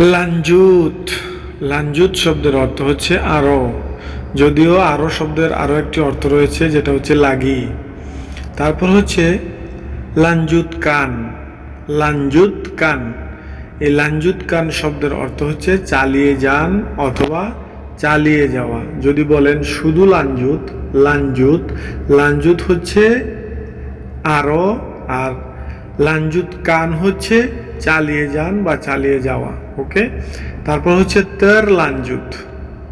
লাঞ্জুত। লাঞ্জুত শব্দের অর্থ হচ্ছে আরও। যদিও আরও শব্দের আরও একটি অর্থ রয়েছে, যেটা হচ্ছে লাগি। তারপর হচ্ছে লাঞ্জুত কান। লাঞ্জুত কান। এই লাঞ্জুত কান শব্দের অর্থ হচ্ছে চালিয়ে যান অথবা চালিয়ে যাওয়া। যদি বলেন শুধু লাঞ্জুত লাঞ্জুত লাঞ্জুত হচ্ছে আরও আর লাঞ্জুত কান হচ্ছে চালিয়ে যান বা চালিয়ে যাওয়া। ওকে? তারপর হচ্ছে তের লাঞ্জুত।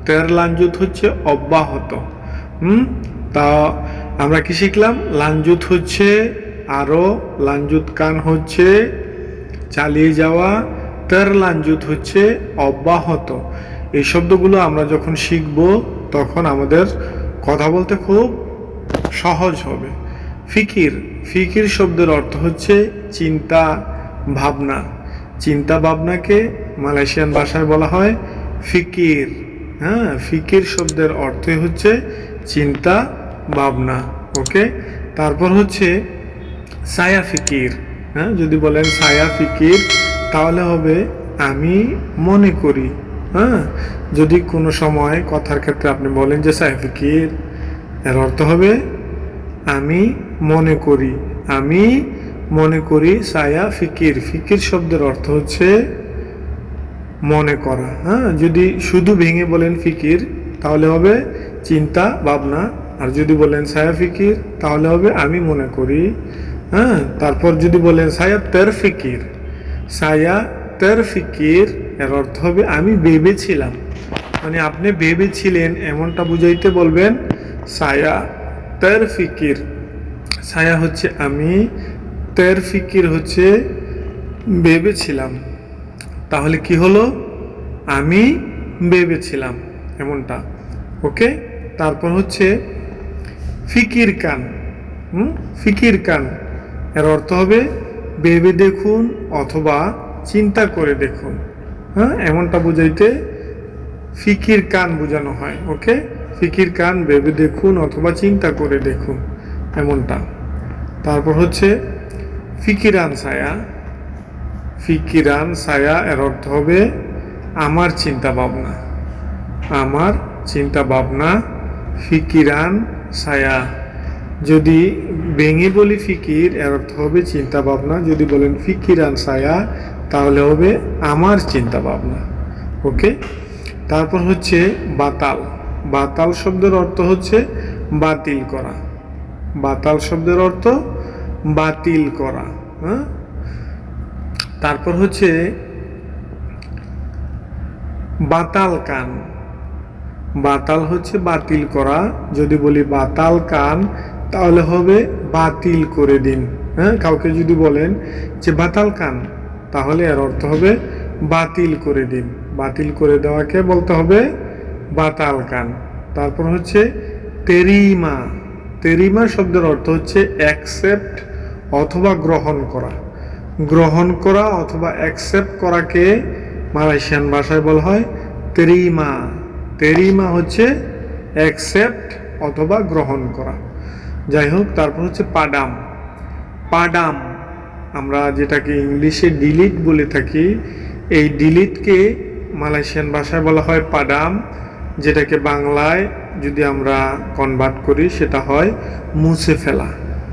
তের লাঞ্জুত হচ্ছে অব্যাহত। হুম? তা আমরা কি শিখলাম? লাঞ্জুত হচ্ছে আরও, লাঞ্জুত কান হচ্ছে চালিয়ে যাওয়া, তের লাঞ্জুত হচ্ছে অব্যাহত। এই শব্দগুলো আমরা যখন শিখব, তখন আমাদের কথা বলতে খুব সহজ হবে। ফিকির ফিকির শব্দের অর্থ হচ্ছে চিন্তা, ভাবনা। চিন্তা ভাবনাকে মালয়েশিয়ান ভাষায় বলা হয় ফিকির। হ্যাঁ ফিকির শব্দের অর্থই হচ্ছে চিন্তা ভাবনা ওকে? তারপর হচ্ছে সায়া ফিকির। হ্যাঁ যদি বলেন সায়া ফিকির, তাহলে হবে আমি মনে করি। হ্যাঁ যদি কোনো সময় কথার ক্ষেত্রে আপনি বলেন যে সায়া ফিকির, এর অর্থ হবে আমি মনে করি, আমি মনে করি সায়া ফিকির। ফিকির শব্দের অর্থ হচ্ছে মনে করা হ্যাঁ? যদি শুধু ভেঙে বলেন ফিকির, তাহলে হবে চিন্তা, ভাবনা। আর যদি বলেন সায়া ফিকির, তাহলে হবে আমি মনে করি হ্যাঁ? তারপর যদি বলেন সায়া তের ফিকির। সায়া তের ফিকির, এর অর্থ হবে আমি ভেবেছিলাম। মানে আপনি ভেবেছিলেন, এমনটা বুঝাইতে বলবেন সায়া তের ফিকির। সায়া হচ্ছে আমি তের ফিকির হচ্ছে, ভেবেছিলাম। তাহলে কি হলো? আমি ভেবেছিলাম এমনটা। ওকে? তারপর হচ্ছে, ফিকির কান। হুম? ফিকির কান। এর অর্থ হবে, ভেবে দেখুন অথবা চিন্তা করে দেখুন। হ্যাঁ? এমনটা বুঝাইতে ফিকির কান বোঝানো হয়, ওকে? ফিকির কান ভেবে দেখুন অথবা চিন্তা করে দেখুন, এমনটা। তারপর হচ্ছে ফিকিরান ছায়া। ফিকিরান ছায়া এর অর্থ হবে আমার চিন্তা ভাবনা আমার চিন্তা ভাবনা ফিকিরান ছায়া। যদি ভেঙে বলি ফিকির, এর অর্থ হবে চিন্তা ভাবনা যদি বলেন ফিকিরান ছায়া, তাহলে হবে আমার চিন্তা ভাবনা ওকে? তারপর হচ্ছে বাতাল। বাতাল শব্দের অর্থ হচ্ছে বাতিল করা। বাতাল শব্দের অর্থ বাতিল করা হ্যাঁ? তারপর হচ্ছে বাতাল কান। বাতাল হচ্ছে বাতিল করা। যদি বলি বাতাল কান, তাহলে হবে বাতিল করে দিন হ্যাঁ? কাউকে যদি বলেন যে বাতাল কান, তাহলে এর অর্থ হবে বাতিল করে দিন। বাতিল করে দেওয়াকে বলতে হবে বাতাল কান। তারপর হচ্ছে তেরিমা। তেরিমা শব্দের অর্থ হচ্ছে অ্যাকসেপ্ট অথবা গ্রহণ করা। গ্রহণ করা অথবা অ্যাকসেপ্ট করাকে মালয়েশিয়ান ভাষায় বলা হয় তেরিমা তেরিমা হচ্ছে অ্যাকসেপ্ট অথবা গ্রহণ করা। যাই হোক তারপর হচ্ছে পাডাম। পাডাম, আমরা যেটাকে ইংলিশে ডিলিট বলে থাকি, এই ডিলিটকে মালয়েশিয়ান ভাষায় বলা হয় পাডাম। যেটাকে বাংলায় যদি আমরা কনভার্ট করি, সেটা হয় মুছে ফেলা।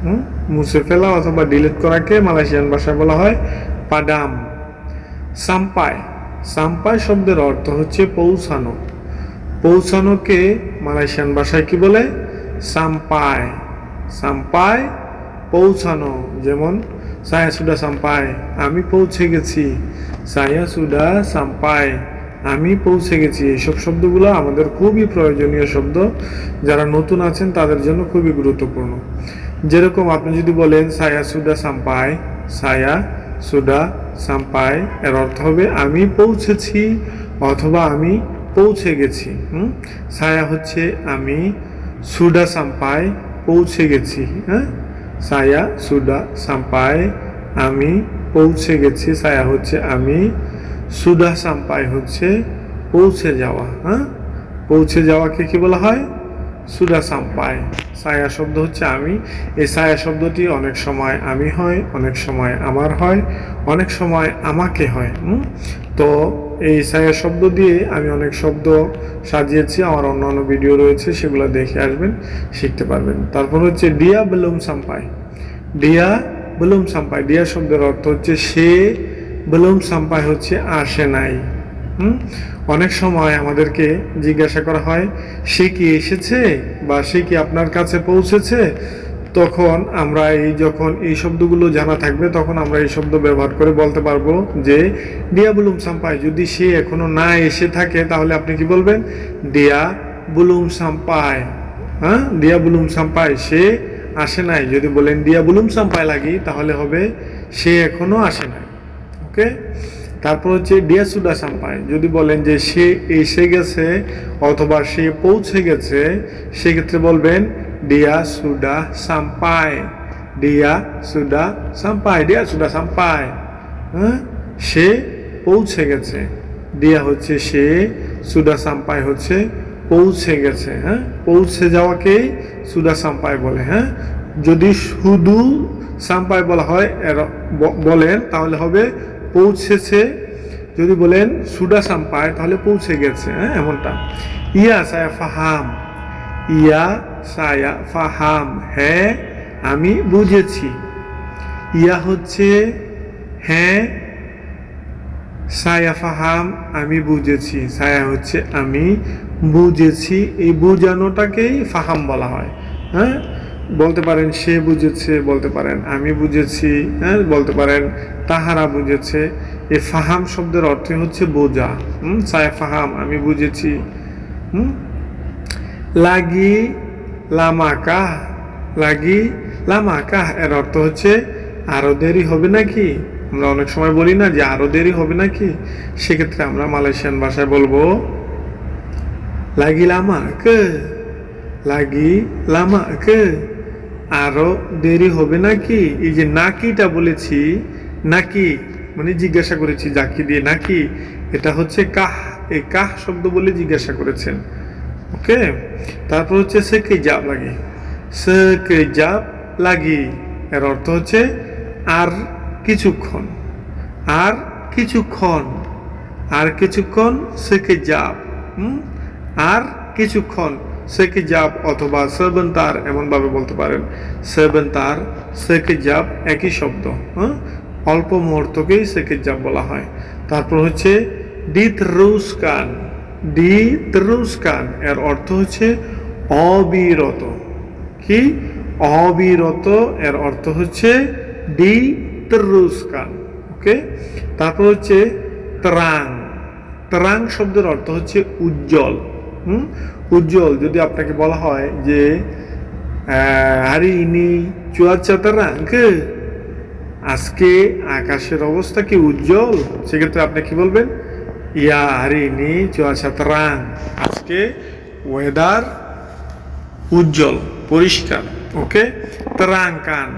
হুম? মুছে ফেলা অথবা ডিলিট করাকে মালয়েশিয়ান ভাষায় বলা হয় পাডাম। সাম্পাই সাম্পাই শব্দের অর্থ হচ্ছে পৌঁছানো। পৌঁছানোকে মালয়েশিয়ান ভাষায় কি বলে? সাম্পাই সাম্পাই পৌঁছানো। যেমন, সায়া সুডা সাম্পাই আমি পৌঁছে গেছি। সায়া সুডা সাম্পাই আমি পৌঁছে গেছি। এইসব শব্দগুলো আমাদের খুবই প্রয়োজনীয় শব্দ। যারা নতুন আছেন, তাদের জন্য খুবই গুরুত্বপূর্ণ। যেরকম আপনি যদি বলেন, সায়া সুদা সাম্পাই সায়া সুডা সাম্পাই এর অর্থ হবে, আমি পৌঁছেছি অথবা আমি পৌঁছে গেছি। হুম? সায়া হচ্ছে, আমি সুডা সাম্পাই পৌঁছে গেছি। হ্যাঁ? সায়া সুডা সাম্পাই আমি পৌঁছে গেছি। সায়া হচ্ছে, আমি সুডা সাম্পাই হচ্ছে পৌঁছে যাওয়া। হ্যাঁ? পৌঁছে যাওয়াকে কি বলা হয়? সুডা সাম্পাই সায়া শব্দ হচ্ছে আমি। এই সায়া শব্দটি অনেক সময় আমি হয়, অনেক সময় আমার হয়, অনেক সময় আমাকে হয়? তো এই সায়া শব্দ দিয়ে আমি অনেক শব্দ সাজিয়েছি। আমার অন্য অন্য ভিডিও রয়েছে, সেগুলো দেখে আসবেন, শিখতে পারবেন। তারপর হচ্ছে, ডিয়া বেলুম সাম্পাই ডিয়া বেলুম সাম্পাই ডিয়া শব্দের অর্থ হচ্ছে, সে বেলুম সাম্পাই হচ্ছে আসে নাই। অনেক সময় আমাদেরকে জিজ্ঞাসা করা হয়, সে কি এসেছে বা সে কি আপনার কাছে পৌঁছেছে? তখন আমরা এই যখন এই শব্দগুলো জানা থাকবে, তখন আমরা এই শব্দ ব্যবহার করে বলতে পারব যে, ডিয়া বুলুম সাম্পাই, যদি সে এখনও না এসে থাকে, তাহলে আপনি কি বলবেন? ডিয়া বুলুম সাম্পাই। হ্যাঁ? ডিয়া বুলুম সাম্পাই, সে আসে নাই। যদি বলেন, ডিয়া বুলুম সাম্পাই লাগি, তাহলে হবে, সে এখনও আসে নাই। ওকে? তারপর হচ্ছে ডিয়া সুডা সাম্পাই। যদি বলেন যে সে এসে গেছে অথবা সে পৌঁছে গেছে, সেক্ষেত্রে বলবেন ডিয়া সুডা সাম্পাই, ডিয়া সুডা সাম্পাই, ডিয়া সুডা সাম্পাই। হ্যাঁ? সে পৌঁছে গেছে। ডিয়া হচ্ছে সে সুডা সাম্পাই হচ্ছে পৌঁছে গেছে। হ্যাঁ? পৌঁছে যাওয়াকেই সুডা সাম্পাই বলে। হ্যাঁ? যদি শুধু সাম্পাই বলা হয় বলেন, তাহলে হবে পৌঁছেছে। যদি বলেন সুডাসাম পায়, তাহলে পৌঁছে গেছে হ্যাঁ এমনটা। ইয়া সায়া ফাহাম, ইয়া সায়া ফাহাম হ্যাঁ আমি বুঝেছি। ইয়া হচ্ছে হ্যাঁ সায়া ফাহাম, আমি বুঝেছি। সায়া হচ্ছে, আমি বুঝেছি। এই বোঝানোটাকেই ফাহাম বলা হয় হ্যাঁ? বলতে পারেন, সে বুঝেছে, বলতে পারেন, আমি বুঝেছি হ্যাঁ বলতে পারেন, তাহারা বুঝেছে। এই ফাহাম শব্দের অর্থ হচ্ছে বোঝা। হুম, সায়া ফাহাম, আমি বুঝেছি। হুম, লাগি লামাকা লাগি লামাকা এর অর্থ হচ্ছে আরও দেরি হবে নাকি? আমরা অনেক সময় বলি না যে আরও দেরি হবে নাকি? সেক্ষেত্রে আমরা মালয়েশিয়ান ভাষায় বলব, লাগি লামা কে লাগি লামা কে আরও দেরি হবে নাকি? এই যে নাকিটা বলেছি, নাকি মানে জিজ্ঞাসা করেছি জাকি দিয়ে, নাকি? এটা হচ্ছে কাহ। এই কাহ শব্দ বলে জিজ্ঞাসা করেছেন। ওকে? তারপর হচ্ছে সে কে জাপ লাগি? সে কে জাপ লাগি। এর অর্থ হচ্ছে আর কিছুক্ষণ। আর কিছুক্ষণ। আর কিছুক্ষণ সে কে জাপ? আর কিছুক্ষণ। সে কে জাপ অথবা সেভেন তার এমনভাবে বলতে পারেন? সেভেন তার, সে কে জাপ একই শব্দ হ্যাঁ? অল্প মুহূর্তকেই কে জাপ বলা হয়। তারপর হচ্ছে ডিত রুস্কান ডি ত্রুস্কান এর অর্থ হচ্ছে অবিরত। কি? অবিরত, এর অর্থ হচ্ছে ডি ত্রুস্কান ওকে? তারপর হচ্ছে ত্রাং ত্রাং শব্দের অর্থ হচ্ছে উজ্জ্বল। হুম? উজ্জ্বল, যদি আপনাকে বলা হয় যে hari ini cuaca terang আজকে আকাশের অবস্থা কি উজ্জ্বল? সেক্ষেত্রে আপনি কি বলবেন? ইয়া ini cuaca terang আজকে ওয়েদার উজ্জ্বল, পরিষ্কার, ওকে? তেরাঙ্কান,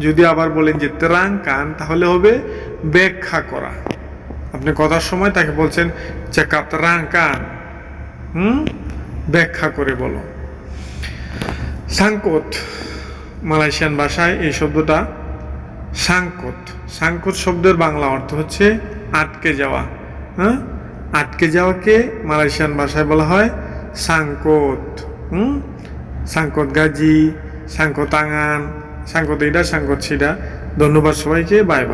যদি আবার বলেন যে তেরাঙ্কান, তাহলে হবে ব্যাখ্যা করা। আপনি কথার সময় তাকে বলছেন চেকাপ তেরাঙ্কান হুম? ব্যাখ্যা করে বলো। সাংকোত, মালয়েশিয়ান ভাষায় এই শব্দটা সাংকোত। সাংকোত শব্দের বাংলা অর্থ হচ্ছে আটকে যাওয়া। হ্যাঁ আটকে যাওয়াকে মালয়েশিয়ান ভাষায় বলা হয় সাংকোত। হুম? সাংকোত গাজি, সাংকোত আঙান, সাংকোত এইটা সাংকোত সিডা। ধন্যবাদ সবাইকে, বাই বাই।